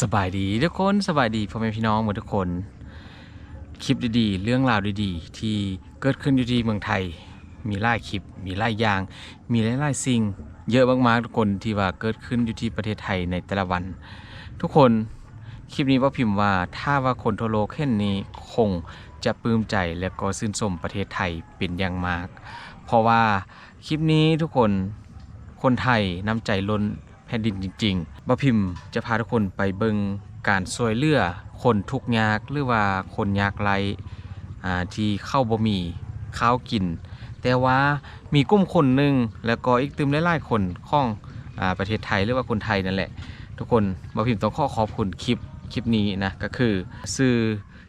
สบายดีทุกคนสบายดีพ่อแม่พี่น้องหมดทุกคน คลิปดีๆ เรื่องราวดีๆ ที่เกิดขึ้นอยู่ที่เมืองไทย มีหลายคลิป มีหลายอย่าง มีหลายๆสิ่ง เยอะมากๆทุกคนที่ว่าเกิดขึ้นอยู่ที่ประเทศไทยในแต่ละวัน ทุกคนคลิปนี้ว่าพิมพ์ว่าถ้าว่าคนทั่วโลกเห็นนี้คงจะปลื้มใจและก็ชื่นชมประเทศไทยเป็นอย่างมาก เพราะว่าคลิปนี้ทุกคนคนไทยน้ำใจล้น แผ่นดินจริงๆบ่พิมพ์จะพาทุกคนไปเบิงการช่วยเหลือคนทุกยากหรือว่าคนยากไร้ที่เข้าบ่มีข้าวกิน แต่ว่ามีกลุ่มคนหนึ่งแล้วก็อีกตึมหลายๆคนของอประเทศไทยหรือว่าคนไทยนั่นแหละ ทุกคนบ่พิมพ์ต้องขอขอบคุณคลิปคลิปนี้นะก็คือซื้อ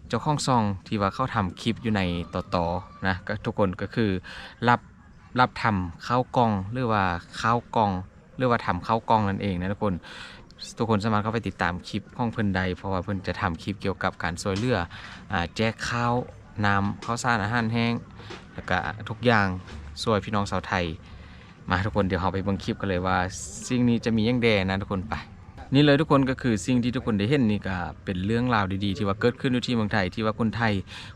เจ้าของซองที่ว่าเขาทำคลิปอยู่ในต่อๆนะก็ทุกคนก็คือรับรับทำข้าวกล้องหรือว่าข้าวกล้อง หรือว่าทำข้าวกล้องนั่นเองนะทุกคนทุกคนสามารถเข้าไปติดตามคลิปของเพิ่นใด เพราะว่าเพิ่นจะทำคลิปเกี่ยวกับการช่วยเหลืออแจกข้าวน้ำข้าวสารอาหารแห้งแล้วก็ทุกอย่างช่วยพี่น้องชาวไทย มาทุกคนเดี๋ยวเราไปเบิ่งคลิปกันเลยว่า สิ่งนี้จะมียังแดนะทุกคนไปนี่เลยทุกคนก็คือสิ่งที่ทุกคนได้เห็นนี่ก็เป็นเรื่องราวดีๆ ที่ว่าเกิดขึ้นอยู่ที่เมืองไทยที่ว่าคนไทย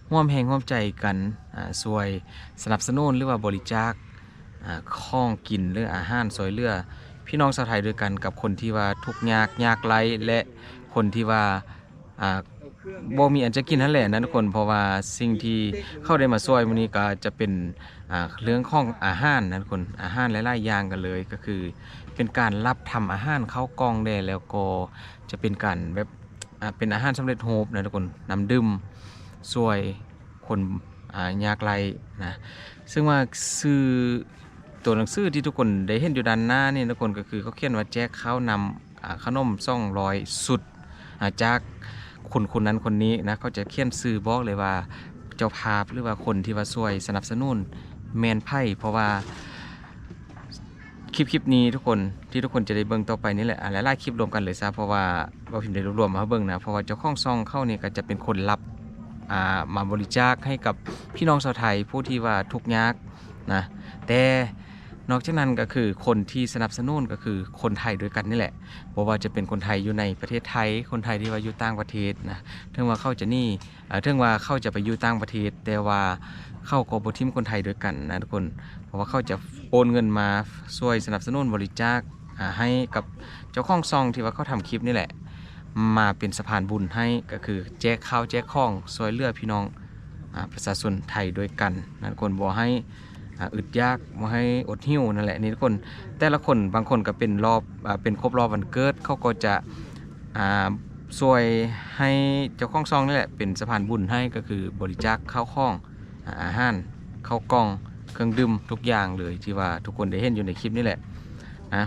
ร่วมแหงร่วมใจกันอ่าช่วยสนับสนุนหรือว่าบริจาคอ่าข้องกินหรืออาหารซอยเรือ พี่น้องชาวไทยด้วยกันกับคนที่ว่าทุกข์ยากยากไร้และคนที่ว่าอ่าบ่มีอันจะกินนั่นแหละนะทุกคนเพราะว่าสิ่งที่เข้าได้มาช่วยมื้อนี้ก็จะเป็นอ่าเรื่องของอาหารนะทุกคนอาหารหลายๆอย่างกันเลยก็คือ เป็นการรับทำอาหารเข้ากล่องได้แล้วก็จะเป็นการแบบอ่าเป็นอาหารสำเร็จรูปนะทุกคนน้ำดื่มช่วยคนอ่ายากไร้นะซึ่งว่าซื้อ ตัวหนังสือที่ทุกคนได้เห็นอยู่ด้านหน้านี่ทุกคนก็คือเขาเขียนว่าแจกข้านำอ่าขนมซ่องรอยสุดาจากคนคนนั้นคนนี้นะเขาจะเขียนซื้อบอกเลยว่าเจ้าภาพหรือว่าคนที่ว่าช่วยสนับสนุนแมนไพ่เพราะว่าคลิปคลิปนี้ทุกคนที่ทุกคนจะได้เบิ่งต่อไปนี่แหละอ่าหลายๆคลิปรวมกันเลยซะเพราะว่าเราพิมพ์ได้รวบรวมมาให้เบิ่งนะเพราะว่าเจ้าของซองเข้านี่ก็จะเป็นคนรับอ่ามาบริจาคให้กับพี่น้องชาวไทยผู้ที่ว่าทุกยากนะแต่ นอกจากนั้นก็คือคนที่สนับสนุนก็คือคนไทยด้วยกันนี่แหละเพราะว่าจะเป็นคนไทยอยู่ในประเทศไทย คนไทยที่ว่าอยู่ต่างประเทศนะถึงว่าเขาจะนี่ถึงว่าเขาจะไปอยู่ต่างประเทศ แต่ว่าเข้าก็บ่ทิมคนไทยด้วยกันนะทุกคน เพราะว่าเขาจะโอนเงินมาช่วยสนับสนุนบริจาคให้กับเจ้าของซองที่ว่าเขาทำคลิปนี่แหละ มาเป็นสะพานบุญให้ก็คือแจกข้าวแจกข้องซอยเลือพี่น้องอาประชาชนไทยด้วยกันนะทุกคนบ่ให้ อึดยากมาให้อดหิวนั่นแหละนี่ทุกคน แต่ละคนบางคนก็เป็นรอบอเป็นครบรอบวันเกิดเขาก็จะช่วยให้เจ้าของซองนี่แหละเป็นสะพานบุญให้ก็คือบริจาคข้าวข้องอาอาหารข้าวกล่องเครื่องดื่มทุกอย่างเลยที่ว่าทุกคนได้เห็นอยู่ในคลิปนี่แหละนะ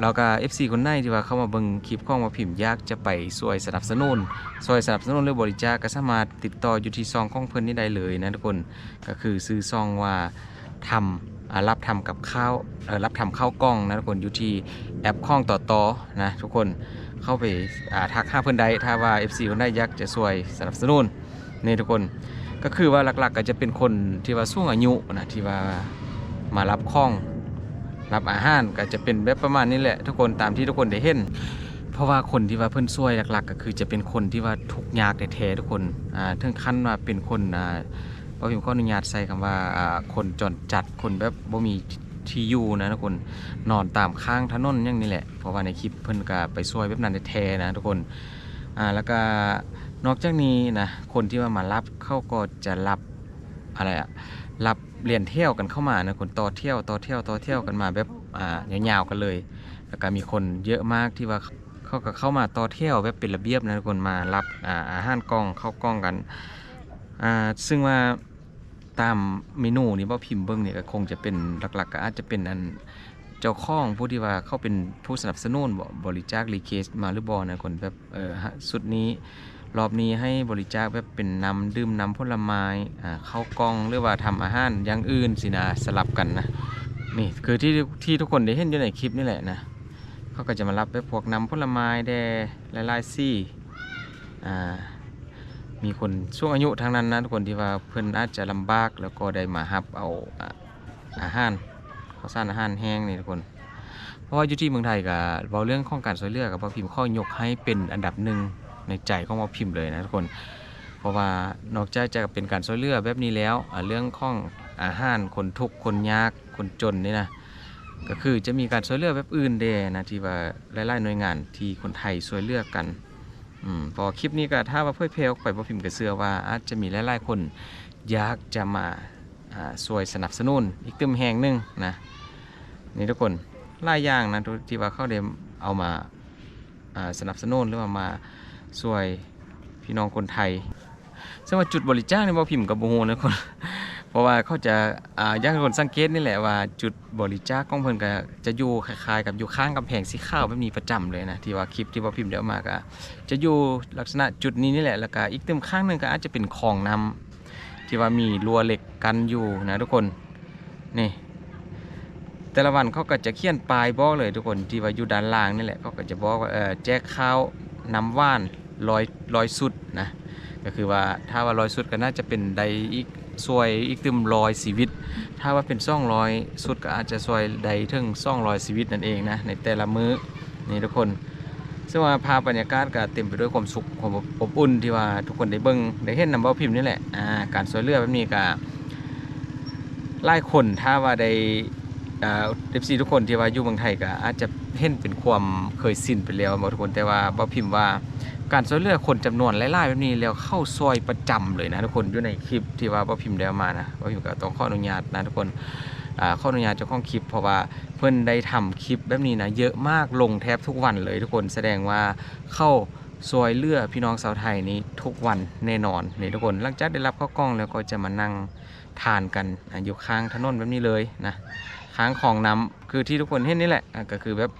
แล้วก็ FC คนไหนที่ว่าเข้ามาเบิ่งคลิปของมาพิมพ์ยากจะไปช่วยสนับสนุนช่วยสนับสนุนหรือบริจาคก็สามารถติดต่ออยู่ที่ซองของเพิ่นนี่ได้เลยนะทุกคนก็คือซื้อซองว่าทำอ่ารับทำกับข้าวรับทำข้าวกล้องนะทุกคนอยู่ที่แอปข้องต่อต่อนะทุกคนเข้าไปาทักห้าเพิ่นได้ถ้าว่า FC คนใดอยากจะช่วยสนับสนุนนี่ทุกคนก็คือว่าหลักๆก็จะเป็นคนที่ว่าสูงอายุนะที่ว่ามารับข้อง รับอาหารก็จะเป็นแบบประมาณนี้แหละ ทุกคนตามที่ทุกคนได้เห็นเพราะว่าคนที่ว่าเพิ่อนช่วยหลัก ๆ ก็คือจะเป็นคนที่ว่าทุกยากแท้ๆทุกคนอ่าถึงขั้นว่าเป็นคนอ่าพอพิมขออนุญาตใส่คำว่าอ่าคนจนจัดคนแบบบ่มีที่อยู่นะทุกคนนอนตามข้างถนนอย่างนี้แหละ เพราะว่าในคลิปเพิ่อนก็ไปช่วยแบบนั้นแท้ๆนะทุกคนอ่าแล้วก็นอกจากนี้นะคนที่ว่ามารับเขาก็จะรับอะไรอะรับ เรียนเที่ยวกันเข้ามานะคนต่อเที่ยวต่อเที่ยวต่อเที่ยวกันมาแบบอ่ายาวๆกันเลย แล้วก็มีคนเยอะมากที่ว่าเขาก็เข้ามาต่อเที่ยวแบบเป็นระเบียบนะคนมารับอ่าอาหารกล้องเข้ากล้องกันอ่าซึ่งว่าตามเมนูนี้ว่าพิมพ์เบิ้งเนี่ยก็คงจะเป็นหลักๆก็อาจจะเป็นอันเจ้าของผู้ที่ว่าเขาเป็นผู้สนับสนุนบ่บริจาครีเคสมาหรือบอนะคนแบบเออสุดนี้ รอบนี้ให้บริจาคแบบเป็นน้ำดื่มน้ำผลไม้อ่าข้าวกล้องหรือว่าทำอาหารอย่างอื่นสินะสลับกันนะนี่คือที่ที่ทุกคนได้เห็นอยู่ในคลิปนี่แหละนะเขาก็จะมารับไปพวกน้ำผลไม้แด่หลายซี่อ่ามีคนช่วงอายุทางนั้นนะทุกคนที่ว่าเพิ่อนอาจจะลำบากแล้วก็ได้มารับเอาอาหารข้าวสารอาหารแห้งนี่ทุกคนเพราะว่าอยู่ที่เมืองไทยก็เว้าเรื่องของการช่วยเหลือกับบ่พิมพ์ข้อยกให้เป็นอันดับหนึ่ง ในใจของบ่พิมพ์เลยนะทุกคน เพราะว่านอกจากจะเป็นการช่วยเหลือแบบนี้แล้วเรื่องของอาหารคนทุกข์คนยากคนจนนี่นะก็คือจะมีการช่วยเหลือแบบอื่นเดนะที่ว่าหลายๆหน่วยงานที่คนไทยช่วยเหลือกันอพอคลิปนี้ก็ถ้าว่าเพร่ออกไปบ่พิมพ์ก็เชื่อว่าอาจจะมีหลายๆคนอยากจะมาช่วยสนับสนุนอีกตึมแห่งหนึ่งนะนี่ทุกคนหลายอย่างนะที่ว่าเขาได้เอามาสนับสนุนหรือว่ามา ช่วยพี่น้องคนไทยซึ่งว่าจุดบริจาคในบ่พิมพ์กับบ่ฮู้นะคนเพราะว่าเขาจะอ่าอยากให้คนสังเกตนี่แหละว่าจุดบริจาคของเพิ่นก็จะอยู่คล้ายๆ กับอยู่ข้างกำแพงสีขาวแบบนี้ประจำเลยนะที่ว่าคลิปที่บ่พิมพ์เดี๋ยวมาก็จะอยู่ลักษณะจุดนี้นี่แหละแล้วก็อีกตึมข้างหนึงก็อาจจะเป็นคลองน้ำที่ว่ามีรั้วเหล็กกันอยู่นะทุกคนนี่แต่ละวันเขาก็จะเขียนปลายบอกเลยทุกคนที่ว่าอยู่ด้านล่างนี่แหละเขาก็จะบอกว่าแจกข้าวน้ำว่าน ร้อยร้อยสุดนะก็คือว่าถ้าว่าร้อยสุดก็น่าจะเป็นใดอีกซวยอีกตึมรอยชีวิต ถ้าว่าเป็นซ่องรอยสุดก็อาจจะซวยใดถึงซ่องรอยชีวิตนั่นเองนะในแต่ละมื้อนี่ทุกคนซึ่งว่าภาพบรรยากาศก็เต็มไปด้วยความสุขความอบอุ่นที่ว่าทุกคนได้เบิ่งได้เห็นนำเบ้าพิมพ์นี่แหละอ่าการสวยเรือแบบนี้ก็หลายคนถ้าว่าได้อ่าเอฟซีทุกคนที่ว่าอยู่เมืองไทยก็อาจจะเห็นเป็นความเคยชินไปแล้วบ่ทุกคนแต่ว่าเบ้าพิมพ์ว่า การช่วยเหลือคนจำนวนหลายๆแบบนี้แล้วเข้าซอยประจำเลยนะทุกคนอยู่ในคลิปที่ว่าพ่อพิมพ์ได้มานะพ่อพิมพ์ก็ต้องขออนุญาตนะทุกคนอ่าขออนุญาตเจ้าของคลิปเพราะว่าเพิ่อนได้ทำคลิปแบบนี้นะเยอะมากลงแทบทุกวันเลยทุกคนแสดงว่าเข้าซอยเลือพี่น้องชาวไทยนี้ทุกวันแน่นอนนี่ทุกคนหลังจากได้รับข้าวกล้องแล้วก็จะมานั่งทานกันอยู่ข้างถนนแบบนี้เลยนะข้างของน้ำคือที่ทุกคนเห็นนี่แหละก็คือแบบ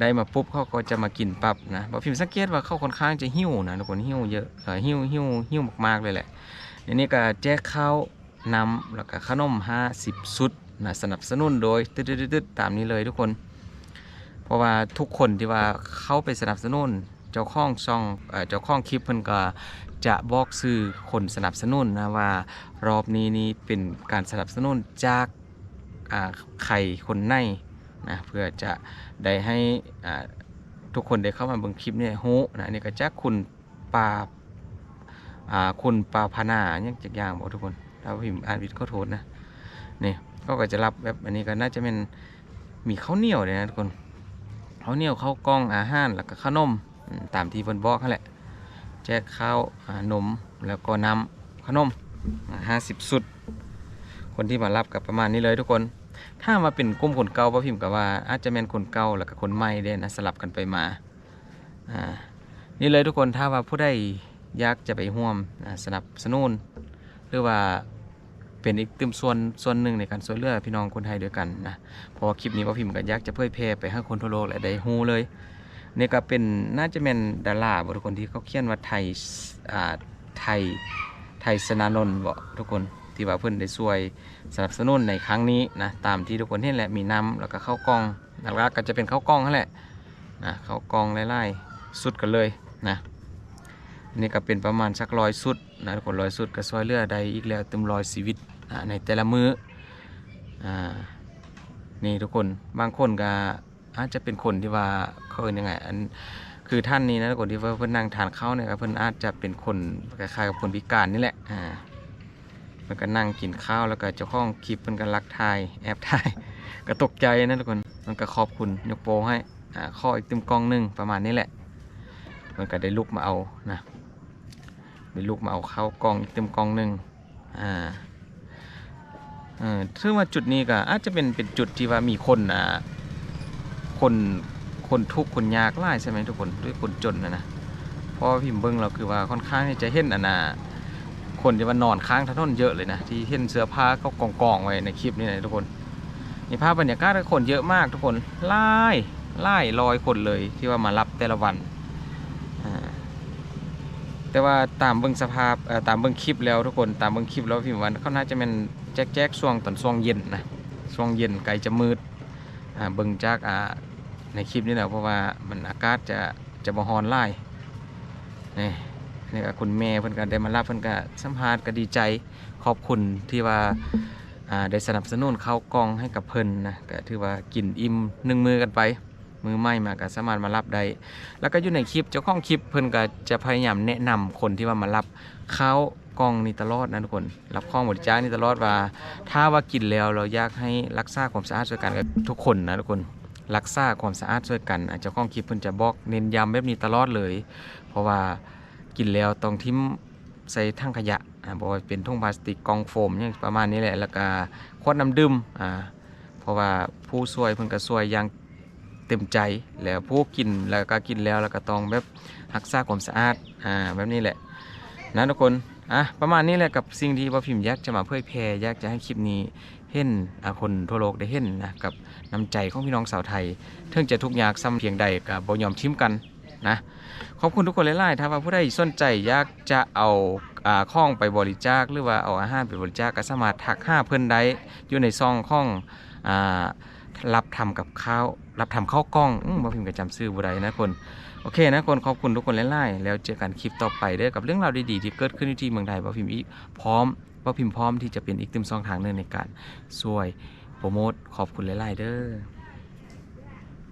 ได้มาปุ๊บเขาก็จะมากินปั๊บนะบอพิมสังเกตว่าเขาค่อนข้างจะหิ้วนะทุกคนหิ้วเยอะหิ้วหิ้วหิ้วมากๆเลยแหละอันนี้ก็แจกข้าวน้ำแล้วก็ขนม 50สุดนะสนับสนุนโดยตึ๊ดๆตามนี้เลยทุกคน เพราะว่าทุกคนที่ว่าเข้าไปสนับสนุนเจ้าของช่องเจ้าของคลิปเพิ่นก็จะบอกซื้อคนสนับสนุนนะว่ารอบนี้นี่เป็นการสนับสนุนจากอ่าไข่คนใน นะเพื่อจะได้ให้ทุกคนได้เข้ามาเบิ่งคลิปเนี่ยฮู้นะนี่ก็จากคุณปาอ่าคุณปาพนาอย่างจักอย่างบอกทุกคนถ้าพิมพ์อ่านผิดขอโทษนะนี่ก็จะรับแบบอันนี้ก็น่าจะเป็นมีข้าวเหนียวเลยนะทุกคนข้าวเหนียวข้าวกล้องอาหารแล้วก็ขนมอืมตามที่เพิ่นบอกนั่นแหละแจกข้าวนมแล้วก็น้ำขนมห้าสิบสุด คนที่มารับกับประมาณนี้เลยทุกคน ถ้ามาเป็นกลุ่มคนเก่าป้าพิมพ์กับว่า อาจจะเป็นคนเก่าแล้วก็คนใหม่เด้นะสลับกันไปมาอ่านี่เลยทุกคนถ้าว่าผู้ใดอยากจะไปร่วมสนับสนุนหรือว่าเป็นอีกตึมส่วนส่วนหนึ่งในการช่วยเหลือพี่น้องคนไทยด้วยกันนะเพราะว่าคลิปนี้ป้าพิมพ์ก็อยากจะเผยแพร่ไปให้คนทั่วโลกและได้ฮู้เลยนี่ก็เป็นน่าจะเป็นดาราบทุกคนที่เขาเขียนว่าไทยอ่าไทยไทยสนานนท์บ่ทุกคน ที่ว่าเพิ่อนได้ช่วยสนับสนุนในครั้งนี้นะตามที่ทุกคนเห็นแหละมีน้ำแล้วก็ข้าวกล้องหลักๆก็จะเป็นข้าวกล้องนั่นแหละนะข้าวกล้องไล่ๆสุดกันเลยนะนี่ก็เป็นประมาณสักร้อยสุดนะทุกคนร้อยสุดก็ซอยเลือได้อีกแล้วเต็มร้อยชีวิตอ่าในแต่ละมื้ออ่านี่ทุกคนบางคนก็อาจจะเป็นคนที่ว่าเขาเอิ้นยังไงอันคือท่านนี้นะทุกคนที่เพิ่นนั่งทานข้าวเนี่ยเพิ่อนอาจจะเป็นคนคล้ายๆกับคนพิการนี่แหละอ่า มันก็นั่งกินข้าวแล้วก็เจ้าของคลิปมันก็รักทายแอบถ่าย ก็ตกใจนะทุกคนมันก็ขอบคุณยกโปรให้อ่าข้ออีกตึมกล้องหนึงประมาณนี้แหละมันก็ได้ลุกมาเอานะได้ลุกมาเอาข้าวกล้องอีกตึมกล้องหนึงอ่าเออซึ่งว่าจุดนี้ก็อาจจะเป็นเป็นจุดที่ว่ามีคนอ่าคนคนทุกข์คนยากหลายใช่ไหมทุกคนด้วยคนจนนะนะเพราะว่าพิมพ์เบิ้งเราคือว่าค่อนข้างที่จะเห็นอนน่ะ คนที่ว่านอนค้างถนนเยอะเลยนะ ที่เห็นเสื้อผ้าเขากองกองไว้ในคลิปนี่นะทุกคนนี่ภาพบรรยากาศคนเยอะมากทุกคนไล่ไล่ลอยคนเลยที่ว่ามารับแต่ละวันแต่ว่าตามเบิ่งสภาพตามเบิ่งคลิปแล้วทุกคนตามเบิ่งคลิปแล้วพี่วันเขาน่าจะเป็นแจ๊กแจ๊กช่วงตอนช่วงเย็นนะช่วงเย็นไกลจะมืดเบิ่งจากในคลิปนี่แหละเพราะว่ามันอากาศจะจะบ่ฮอนไล่นี่ นี่ก็คุณแม่เพิ่นก็ได้มารับเพิ่นก็สัมภาษณ์ก็ดีใจขอบคุณที่ว่าได้สนับสนุนข้าวกล่องให้กับเพิ่นนะก็ถือว่ากินอิ่มหนึ่งมือกันไป มือใหม่มาก็สามารถมารับได้แล้วก็อยู่ในคลิปเจ้าของคลิปเพิ่นก็จะพยายามแนะนำคนที่ว่ามารับข้าวกล่องนี่ตลอดนะทุกคน รับข้องบริจาคนี่ตลอดว่า ถ้าว่ากินแล้วเราอยากให้รักษาความสะอาดช่วยกันกับทุกคนนะทุกคนรักษาความสะอาดช่วยกันอะเจ้าของคลิปเพิ่นจะบอกเน้นย้ำแบบนี้ตลอดเลย เพราะว่า กินแล้วต้องทิ้มใส่ถังขยะอ่าบอกว่าเป็นถุงพลาสติกกล่องโฟมเนี่ยประมาณนี้แหละแล้วก็ขวดน้ำดื่มอ่าเพราะว่าผู้ช่วยเพิ่นก็ช่วยอย่างเต็มใจแล้วผู้กินแล้วก็กินแล้วแล้วก็ต้องแบบรักษาความสะอาดอ่าแบบนี้แหละนะทุกคนอะประมาณนี้แหละกับสิ่งที่ว่าพิมพ์ยากจะมาเผยแพร่ยากจะให้คลิปนี้เห็นคนทั่วโลกได้เห็นนะกับน้ำใจของพี่น้องชาวไทยถึงจะทุกข์ยากซ้ำเพียงใดก็บ่ยอมทิมกัน นะขอบคุณทุกคนหลายๆถ้าว่าผู้ใดสนใจอยากจะเอาอ่าข้องไปบริจาคหรือว่าเอาอาหารไปบริจาคก็สามารถทักหาเพิ่อนได้อยู่ในซองข้องอ่ารับทำกับข้าวรับทำข้าวกล้องอืมบ่พิมพ์ก็จำชื่อบ่ได้นะคนโอเคนะคนขอบคุณทุกคนหลายๆแล้วเจอกันคลิปต่อไปเด้อกับเรื่องราวดีๆที่เกิดขึ้นอยู่ที่เมืองไทยบ่พิมพ์อีกพร้อมบ่พิมพ์พร้อมที่จะเป็นอีกตึมซองทางหนึงในการช่วยโปรโมทขอบคุณหลายๆเด้อ